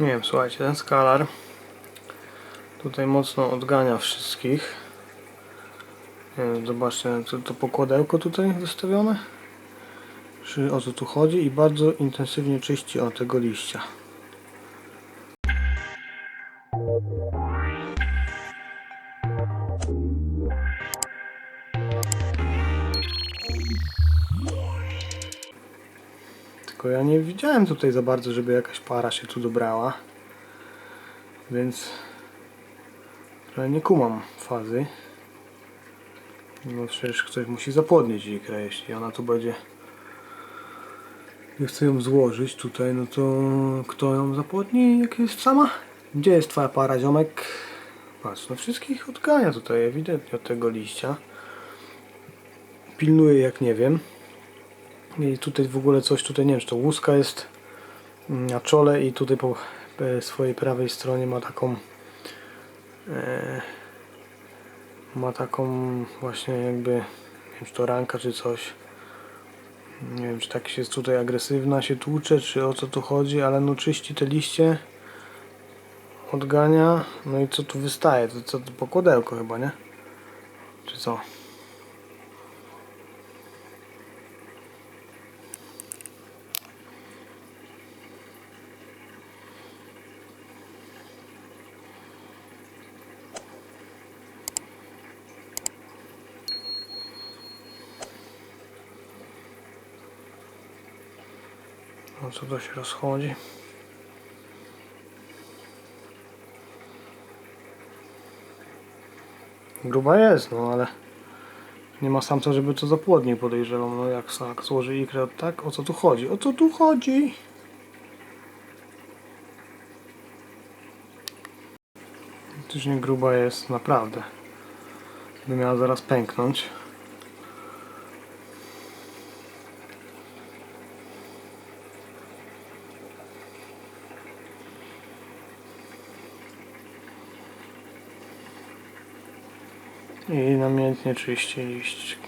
Nie wiem, słuchajcie, ten skalar tutaj mocno odgania wszystkich. Wiem, zobaczcie, to, to pokładełko tutaj zostawione. Czy o co tu chodzi i bardzo intensywnie czyści o tego liścia. Ja nie widziałem tutaj za bardzo, żeby jakaś para się tu dobrała. Więc trochę nie kumam fazy. No przecież ktoś musi zapłodnić ikrę, jeśli ona tu będzie. Nie chcę ją złożyć tutaj, no to kto ją zapłodni, jak jest sama? Gdzie jest twoja para, ziomek? Patrz, no wszystkich odgania tutaj ewidentnie od tego liścia. Pilnuje jak nie wiem. I tutaj w ogóle coś, tutaj nie wiem, czy to łuska jest na czole i tutaj po e, swojej prawej stronie ma taką e, ma taką właśnie jakby nie wiem, czy to ranka czy coś. Nie wiem czy tak jest tutaj agresywna się tłucze czy o co tu chodzi ale no czyści te liście odgania. No i co tu wystaje? To co to pokładełko chyba nie? Czy co o co to się rozchodzi gruba jest no ale nie ma samca, żeby to zapłodnił podejrzewam. No jak sak złoży ikrę, tak? O co tu chodzi? O co tu chodzi? Też nie gruba jest, naprawdę. By miała zaraz pęknąć. I namiętnie czyści liść.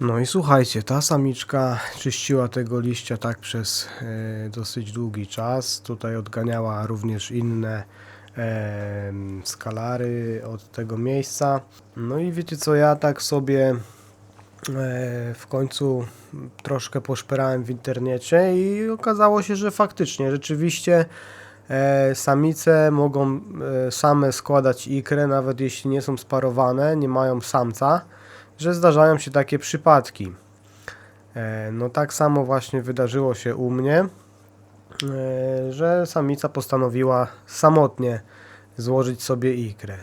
No i słuchajcie, ta samiczka czyściła tego liścia tak przez e, dosyć długi czas. Tutaj odganiała również inne e, skalary od tego miejsca. No i wiecie co, ja tak sobie w końcu troszkę poszperałem w internecie i okazało się, że faktycznie, rzeczywiście e, samice mogą e, same składać ikrę, nawet jeśli nie są sparowane, nie mają samca, że zdarzają się takie przypadki. E, no tak samo właśnie wydarzyło się u mnie, e, że samica postanowiła samotnie złożyć sobie ikrę.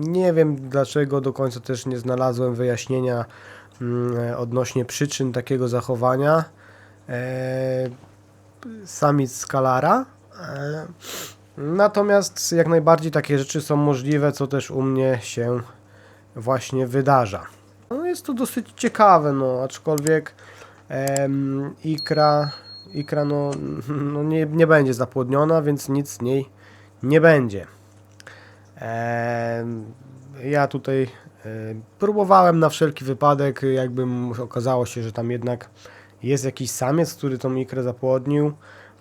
Nie wiem dlaczego, do końca też nie znalazłem wyjaśnienia mm, e, odnośnie przyczyn takiego zachowania e, samic skalara. E, Natomiast jak najbardziej takie rzeczy są możliwe, co też u mnie się właśnie wydarza. No jest to dosyć ciekawe, no aczkolwiek em, ikra, ikra no, no nie, nie będzie zapłodniona, więc nic z niej nie będzie. Ja tutaj e, próbowałem na wszelki wypadek, jakbym okazało się, że tam jednak jest jakiś samiec, który tą ikrę zapłodnił.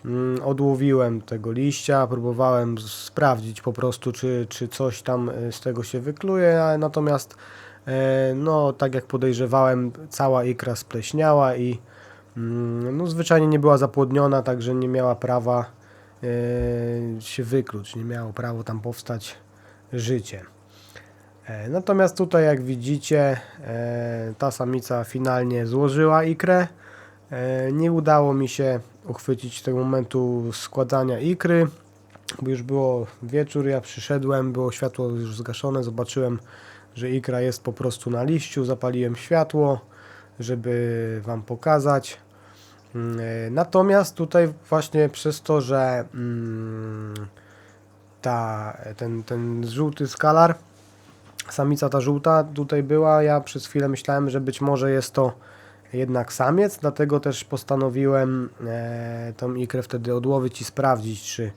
Mm, Odłowiłem tego liścia, próbowałem sprawdzić po prostu, czy, czy coś tam e, z tego się wykluje, natomiast e, no, tak jak podejrzewałem, cała ikra spleśniała i mm, no, zwyczajnie nie była zapłodniona, także nie miała prawa się wykluć, nie miało prawo tam powstać życie. E, Natomiast tutaj, jak widzicie, e, ta samica finalnie złożyła ikrę. E, Nie udało mi się uchwycić tego momentu składania ikry, bo już było wieczór, ja przyszedłem, było światło już zgaszone, zobaczyłem, że ikra jest po prostu na liściu, zapaliłem światło, żeby Wam pokazać. Mm, e, Natomiast tutaj właśnie przez to, że mm, ta, ten, ten żółty skalar, samica ta żółta tutaj była, ja przez chwilę myślałem, że być może jest to jednak samiec, dlatego też postanowiłem e, tą ikrę wtedy odłowić i sprawdzić, czy,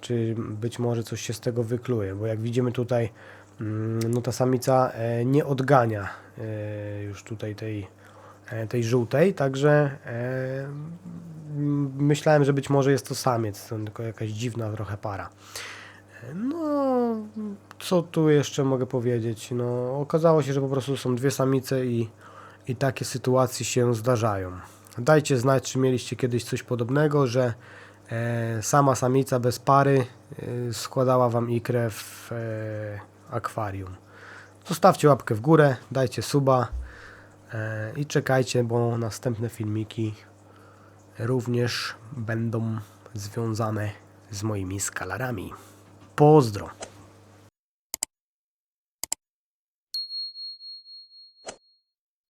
czy być może coś się z tego wykluje, bo jak widzimy tutaj mm, no ta samica e, nie odgania już tutaj tej, tej żółtej, także e, myślałem, że być może jest to samiec, tylko jakaś dziwna trochę para. E, No, co tu jeszcze mogę powiedzieć? No, okazało się, że po prostu są dwie samice i, i takie sytuacje się zdarzają. Dajcie znać, czy mieliście kiedyś coś podobnego, że e, sama samica bez pary e, składała wam ikrę w e, akwarium. Zostawcie łapkę w górę, dajcie suba e, i czekajcie, bo następne filmiki również będą związane z moimi skalarami. Pozdro!